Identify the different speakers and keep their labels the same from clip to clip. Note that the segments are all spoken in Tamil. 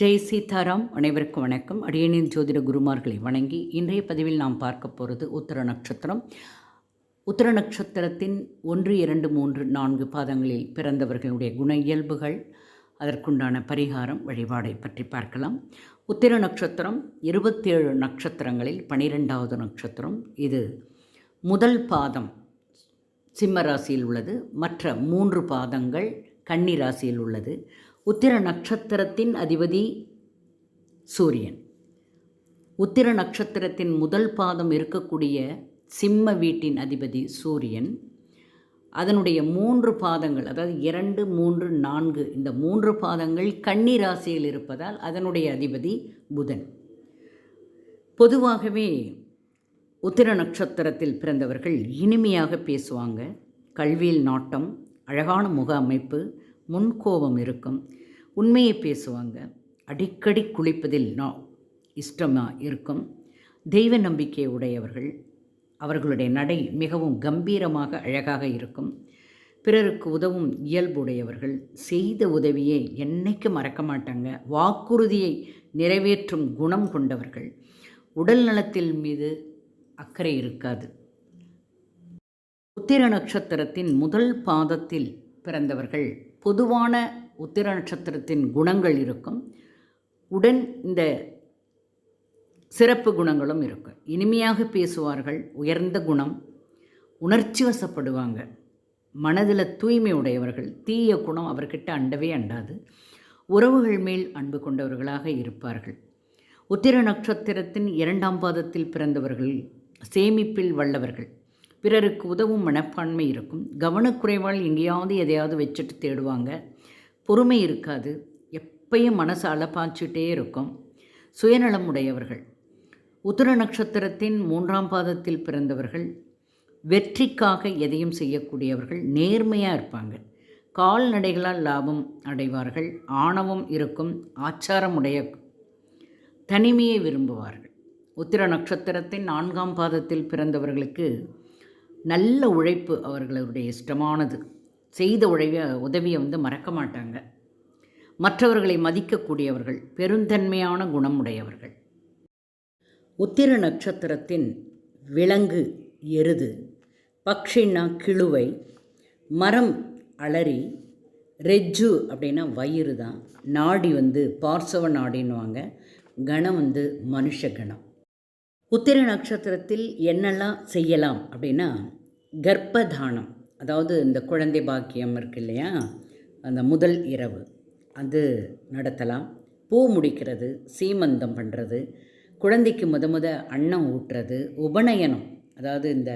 Speaker 1: ஜெய் சீதாராம் அனைவருக்கும் வணக்கம். அடியனின் ஜோதிட குருமார்களை வணங்கி இன்றைய பதிவில் நாம் பார்க்க போகிறது உத்தர நட்சத்திரம். உத்தர நட்சத்திரத்தின் ஒன்று இரண்டு மூன்று நான்கு பாதங்களில் பிறந்தவர்களுடைய குண இயல்புகள் அதற்குண்டான பரிகாரம் வழிபாடை பற்றி பார்க்கலாம். உத்திர நட்சத்திரம் இருபத்தேழு நட்சத்திரங்களில் பனிரெண்டாவது நட்சத்திரம். இது முதல் பாதம் சிம்ம ராசியில் உள்ளது. மற்ற மூன்று பாதங்கள் கன்னி ராசியில் உள்ளது. உத்திர நட்சத்திரத்தின் அதிபதி சூரியன். உத்திர நட்சத்திரத்தின் முதல் பாதம் இருக்கக்கூடிய சிம்ம வீட்டின் அதிபதி சூரியன். அதனுடைய மூன்று பாதங்கள் அதாவது இரண்டு மூன்று நான்கு இந்த மூன்று பாதங்கள் கன்னி ராசியில் இருப்பதால் அதனுடைய அதிபதி புதன். பொதுவாகவே உத்திர நட்சத்திரத்தில் பிறந்தவர்கள் இனிமையாக பேசுவாங்க. கல்வியில் நாட்டம் அழகான முக அமைப்பு முன்கோபம் இருக்கும். உண்மையை பேசுவாங்க. அடிக்கடி குளிப்பதில் நான் இஷ்டமாக இருக்கும். தெய்வ நம்பிக்கை உடையவர்கள். அவர்களுடைய நடை மிகவும் கம்பீரமாக அழகாக இருக்கும். பிறருக்கு உதவும் இயல்புடையவர்கள் செய்த உதவியை என்னைக்கு மறக்க மாட்டாங்க. வாக்குறுதியை நிறைவேற்றும் குணம் கொண்டவர்கள். உடல் நலத்தில் மீது அக்கறை இருக்காது. உத்திர நட்சத்திரத்தின் முதல் பாதத்தில் பிறந்தவர்கள். பொதுவான உத்திர நட்சத்திரத்தின் குணங்கள் இருக்கும். உடன் இந்த சிறப்பு குணங்களும் இருக்கும். இனிமையாக பேசுவார்கள் உயர்ந்த குணம் உணர்ச்சி வசப்படுவாங்க. மனதில் தூய்மை உடையவர்கள் தீய குணம் அவர்கிட்ட அண்டவே அண்டாது. உறவுகள் மேல் அன்பு கொண்டவர்களாக இருப்பார்கள். உத்திர நட்சத்திரத்தின் இரண்டாம் பாதத்தில் பிறந்தவர்கள் சேமிப்பில் வல்லவர்கள். பிறருக்கு உதவும் மனப்பான்மை இருக்கும். கவனக்குறைவால் எங்கேயாவது எதையாவது வச்சுட்டு தேடுவாங்க. பொறுமை இருக்காது. எப்பயும் மனசு அளப்பாய்ச்சிட்டே இருக்கும். சுயநலம் உடையவர்கள் உத்திர நட்சத்திரத்தின் மூன்றாம் பாதத்தில் பிறந்தவர்கள். வெற்றிக்காக எதையும் செய்யக்கூடியவர்கள். நேர்மையாக இருப்பாங்க. கால்நடைகளால் லாபம் அடைவார்கள். ஆணவம் இருக்கும். ஆச்சாரமுடைய தனிமையை விரும்புவார்கள். உத்திர நட்சத்திரத்தின் நான்காம் பாதத்தில் பிறந்தவர்களுக்கு நல்ல உழைப்பு அவர்களுடைய இஷ்டமானது. செய்த உழைய உதவியை வந்து மறக்க மாட்டாங்க. மற்றவர்களை மதிக்கக்கூடியவர்கள் பெருந்தன்மையான குணமுடையவர்கள். உத்திர நட்சத்திரத்தின் விலங்கு எருது. பக்ஷின்னா கிழுவை மரம் அலறி ரெஜ்ஜு அப்படின்னா வயிறு தான். நாடி வந்து பார்சவ நாடின்னுவாங்க. கணம் வந்து மனுஷ கணம். உத்திர நட்சத்திரத்தில் என்னெல்லாம் செய்யலாம் அப்படின்னா கர்ப்பதானம். அதாவது இந்த குழந்தை பாக்கியம் இருக்கு இல்லையா அந்த முதல் இரவு. அது நடத்தலாம். பூ முடிக்கிறது சீமந்தம் பண்ணுறது குழந்தைக்கு முத முத அன்னம் ஊட்டுறது உபநயனம். அதாவது இந்த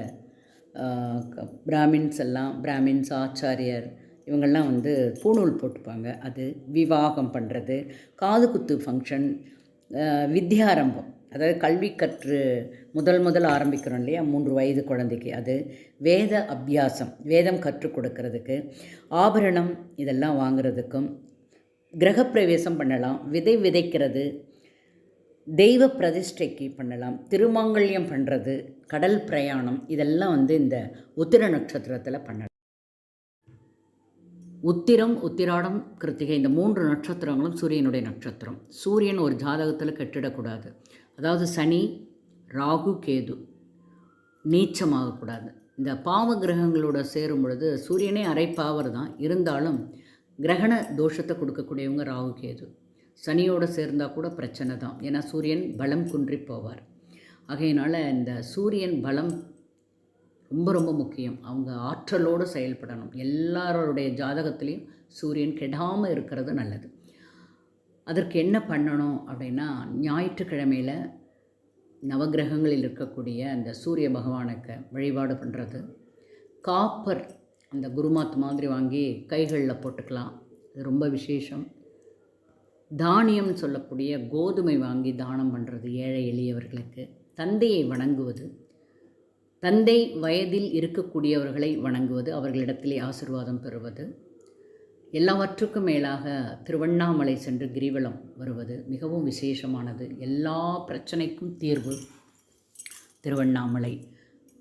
Speaker 1: பிராமின்ஸ் எல்லாம் பிராமின்ஸ் ஆச்சாரியர் இவங்கெல்லாம் வந்து பூணூல் போட்டுப்பாங்க. அது விவாகம் பண்ணுறது காது குத்து ஃபங்க்ஷன் வித்யாரம்பம். அதாவது கல்வி கற்று முதல் முதல் ஆரம்பிக்கிறோம் இல்லையா? மூன்று வயது குழந்தைக்கு. அது வேத அபியாசம் வேதம் கற்றுக் கொடுக்கறதுக்கு. ஆபரணம் இதெல்லாம் வாங்குறதுக்கும் கிரகப்பிரவேசம் பண்ணலாம் விதை விதைக்கிறது தெய்வ பிரதிஷ்டைக்கு பண்ணலாம் திருமாங்கல்யம் பண்ணுறது கடல் பிரயாணம் இதெல்லாம் வந்து இந்த உத்திர நட்சத்திரத்தில் பண்ணலாம். உத்திரம் உத்திராடம் கிருத்திகை இந்த மூன்று நட்சத்திரங்களும் சூரியனுடைய நட்சத்திரம். சூரியன் ஒரு ஜாதகத்தில் கெட்டிடக்கூடாது. அதாவது சனி ராகு கேது நீச்சமாகக்கூடாது. இந்த பாவ கிரகங்களோட சேரும் பொழுது சூரியனே அரை பாவர் தான். இருந்தாலும் கிரகண தோஷத்தை கொடுக்கக்கூடியவங்க ராகு கேது. சனியோடு சேர்ந்தால் கூட பிரச்சனை தான். ஏன்னா சூரியன் பலம் குன்றி போவார். ஆகையினால் இந்த சூரியன் பலம் ரொம்ப ரொம்ப முக்கியம். அவங்க ஆற்றலோடு செயல்படணும். எல்லாரோடைய ஜாதகத்துலேயும் சூரியன் கெடாமல் இருக்கிறது நல்லது. அதற்கு என்ன பண்ணணும் அப்படின்னா ஞாயிற்றுக்கிழமையில் நவகிரகங்களில் இருக்கக்கூடிய அந்த சூரிய பகவானுக்கு வழிபாடு பண்ணுறது காப்பர் அந்த குருமாத் மாதிரி வாங்கி கைகளில் போட்டுக்கலாம். அது ரொம்ப விசேஷம். தானியம் சொல்லக்கூடிய கோதுமை வாங்கி தானம் பண்ணுறது ஏழை எளியவர்களுக்கு. தந்தையை வணங்குவது. தந்தை வயதில் இருக்கக்கூடியவர்களை வணங்குவது அவர்களிடத்திலே ஆசிர்வாதம் பெறுவது எல்லாவற்றுக்கும் மேலாக திருவண்ணாமலை சென்று கிரிவலம் வருவது மிகவும் விசேஷமானது. எல்லா பிரச்சனைக்கும் தீர்வு திருவண்ணாமலை.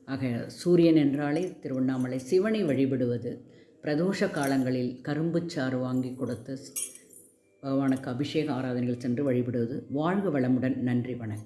Speaker 1: ஆக சூரியன் என்றாலே திருவண்ணாமலை. சிவனை வழிபடுவது பிரதோஷ காலங்களில் கரும்பு சாறு வாங்கி கொடுத்து பகவானுக்கு அபிஷேக ஆராதனைகள் சென்று வழிபடுவது. வாழ்க வளமுடன். நன்றி வணக்கம்.